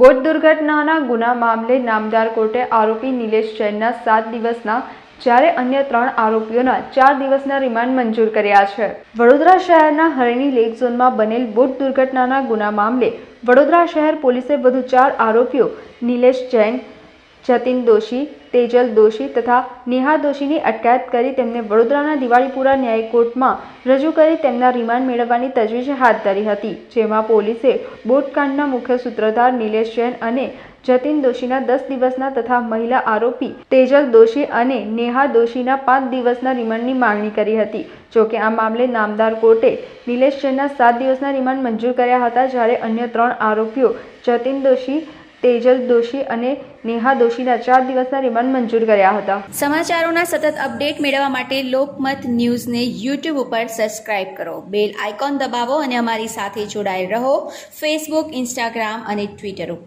Boat દુર્ઘટનાના ગુના મામલે નામદાર કોર્ટે આરોપી નિલેશ જૈનના સાત દિવસના, જ્યારે અન્ય ત્રણ આરોપીઓના ચાર દિવસના રિમાન્ડ મંજૂર કર્યા છે. વડોદરા શહેરના હરણી લેક ઝોનમાં બનેલ બોટ દુર્ઘટનાના ગુના મામલે વડોદરા શહેર પોલીસે વધુ ચાર આરોપીઓ, નિલેશ જૈન જતીન દોશી, તેજલ દોશી તથા નેહા દોશીની અટકાયત કરી તેમને વડોદરાના દિવાળીપુરા ન્યાય કોર્ટમાં રજૂ કરી તેમના રિમાન્ડ મેળવવાની તજવીજ હાથ ધરી હતી, જેમાં પોલીસે બોટકાંડના મુખ્ય સૂત્રધાર નિલેશ જૈન અને જતીન દોશીના દસ દિવસના તથા મહિલા આરોપી તેજલ દોશી અને નેહા દોશીના પાંચ દિવસના રિમાન્ડની માંગણી કરી હતી. જોકે આ મામલે નામદાર કોર્ટે નિલેશ જૈનના સાત દિવસના રિમાન્ડ મંજૂર કર્યા હતા, જ્યારે અન્ય ત્રણ આરોપીઓ જતીન દોશી તેજલ દોશી અને નેહા દોશીના ચાર દિવસના રિમાન્ડ મંજૂર કર્યા હતા. સમાચારોના સતત અપડેટ મેળવવા માટે લોકમત ન્યૂઝને યુટ્યુબ ઉપર સબસ્ક્રાઇબ કરો. બેલ આઇકોન દબાવો અને અમારી સાથે જોડાયેલ રહો ફેસબુક, ઇન્સ્ટાગ્રામ અને ટ્વિટર ઉપર.